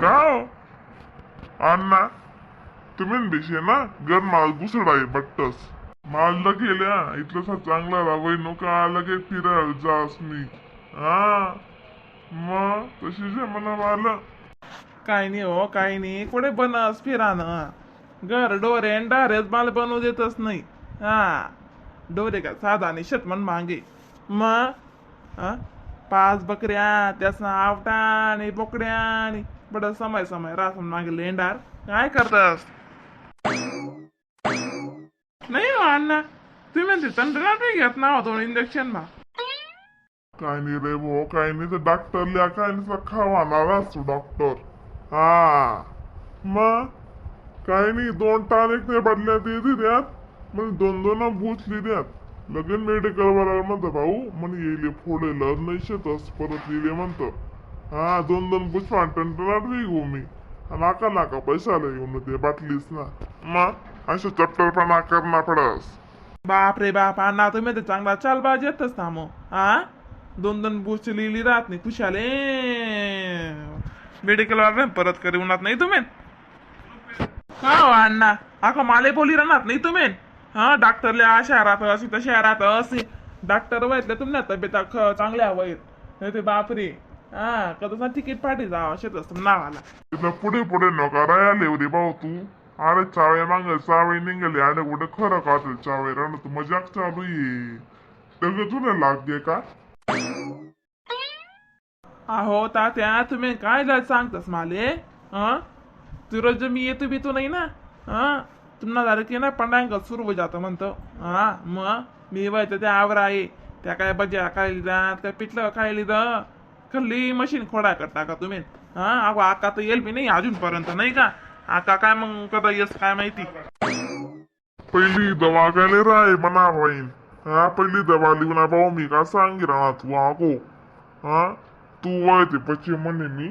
का हो? अण्णा तुम्ही दिशे ना घर माल घुसड आहे बट्टस. माल गेल्या इथलं सा चांगला रावय नका लगे फिरायला जास मी. हा. मग तशीच आहे आलं काय नाही हो काय नाही. कुठे बनस फिरानं? घर डोरे आणि डारेच बनवू देतच नाही. हा. डोरे का साधा आणि शतमन मागे. मग हा पाच बकऱ्या त्यासनं आवटा आणि बोकड्या आणि बड समय समय रासन मागे लेंडार. काय करतास? नाही हो अण्णा. तुम्ही म्हणते तंडरा नाही घेत ना होतो इंजेक्शन मा. काय नाही रे भाऊ काय नाही. तर डॉक्टरला काय नाही खावाणार असतो डॉक्टर हा. मग? काय नाही दोन टानिक नाही बदल्या ते द्यात मग दोन दोन भूचली द्यात लगेच मेडिकल वाला म्हणतो भाऊ म्हणे येईल फोडेल नाही शेतस परत येले म्हणतो हा दोन दोन भूच टंटनात वेगू मी. नाका नाका पैशाला येऊन ते बाटलीच ना. मग असं चप्टरपणा करणार पडस. बाप रे बाप अण्णा तुम्ही तर चांगला चालबाज येतच ना मग हा? दोन दोन बुस्ट लिहिली राहत नाही खुशाले मेडिकल वाले परत करी उन्हात नाही तुम्ही? का हो अण्णा? आका माले बोली राहणार नाही तुम्ही? हा डॉक्टरले अशा राहत अशी तशा राहत असे डॉक्टर वैतले तुमच्या तब्येत ख- चांगल्या वैत नाही ते बापरे. हा कधी तिकीट पाठी जा असेच असतं नावाला. तिथं पुढे पुढे नका राहिले रे भाऊ तू. अरे चावे मांग चावे निघाले. आणि कुठे खरं का ते चावे? राहणं तू मजाक चालू आहे. त्याचं तुला लागते का? अहो तात्या तुम्ही काय सांगतास माले? हा? तू रोज मी येतो बितो नाही ना? हा? तुम्हाला झालं की ना पंडांग सुरू हो जातं म्हणतो. हा? मग? मी व्हायचं त्या आवर आहे. त्या काय बज्या काय लिहितात काय पिठलं काय लिहिलं खल्ली मशीन खोडा करता का तुम्ही? हा अगो आका तर येईल बी नाही अजूनपर्यंत नाही का? आका काय मग कदा येस काय माहिती? पहिली दवा काय राय म्हणा होईन हा पहिली दवा लिहून भाऊ मी का सांगी राहणार तू आगो हा तू वळते पश्चिम म्हणे मी.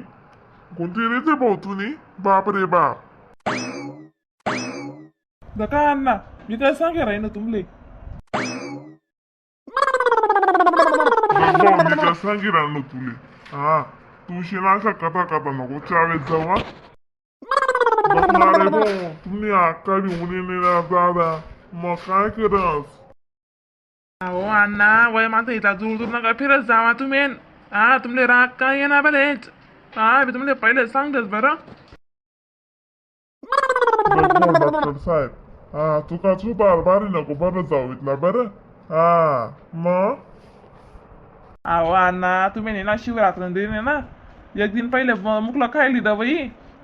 कोणती रेते भाऊ तुनी? बाप रे बाप. द काय अण्णा मी काय सांगे राही ना तुमले? सांगी राहणार तुले? हा रे भाऊ तुम्ही अक्का बी उन्हे नेला दादा मग काय करस अहो अण्णा वय माझं इथला दूर दूर नका फिरत जावा तुम्ही. हा तुमले राग काय येणार बरेच? हा मी तुमले पहिले सांगतेस बरं. डॉक्टर साहेब. हा तुका चुपार बारी नको बरं जाऊ इथला बरं. हा मग? अहो अण्णा तुम्ही नाही ना शिवरात्र दिली ना? एक दिन पहिले मुकलं खायली दवाई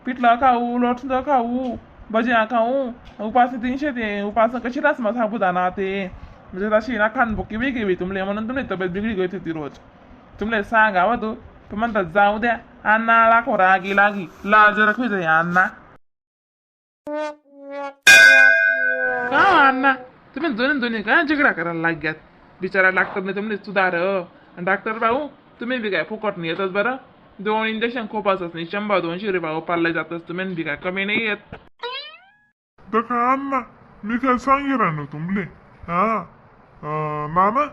पिठलं खाऊ लोटलं खाऊ भजिया खाऊ. उपास तीनशे ते उपास कशी रास मग साबुदाना ते? म्हणजे तशी ना खान वेगळी वेगळी तुमले म्हणून तुमली तब्येत बिगडी गई होती रोज. तुमले सांगावं हो तू. तू म्हणतात जाऊ द्या अण्णा लाखो रागी लागी. लाज रखवी जाई अण्णा. का हो, अण्णा? तुम्ही दोन्ही दोन्ही काय झगडा करायला लाग्यात बिचारा डॉक्टरने तुमने सुधार. डॉक्टर भाऊ तुम्ही बी काय फुकट नाही येतच बरं. दोन इंजेक्शन खूप असत नाही शंभर दोनशे रुपये भाऊ जात जातच तुम्ही बी काय कमी नाही येत. तर अण्णा मी काय सांगे तुमले? हा? अं, नाना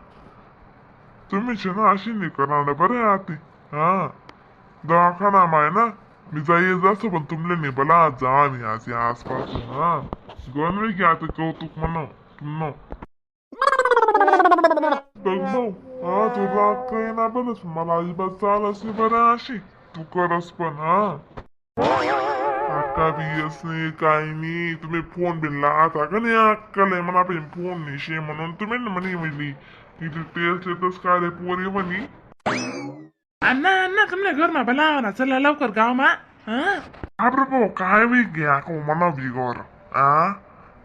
तुम्ही छे ना अशी नाही करणार बरं आते हा? दवाखाना माय ना? मी जाई जास्त पण तुमले नाही बला जा आणि आज या आसपास. हा? गणवे की आता कौतुक म्हणा तुम भाऊ हा तू राग काही ना बरंच मला अजिबात नाही बरं अशी तू करस पण हा अक्का बी येस नाही काही नाही तुम्ही फोन बिन आता का नाही अक्काला मला पण फोन नाही शे म्हणून तुम्ही ना म्हणे म्हणली इथे टेस्ट येतच काय रे पोरी म्हणी अण्णा अण्णा तुमल्या घर मा भला ना चला लवकर गाव मा हा अरे भाऊ काय बी घ्या को म्हणा बिगर आ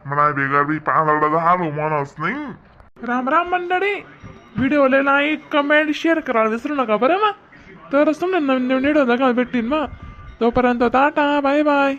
म्हणा बिगर बी पांदरडा झालो म्हणस नाही राम राम मंडळी व्हिडिओला लाईक कमेंट शेअर करायला विसरू नका बरं मग? तरच तुम्हाला नवीन नवीन व्हिडिओ बघायला भेटतील मग. तोपर्यंत टाटा बाय बाय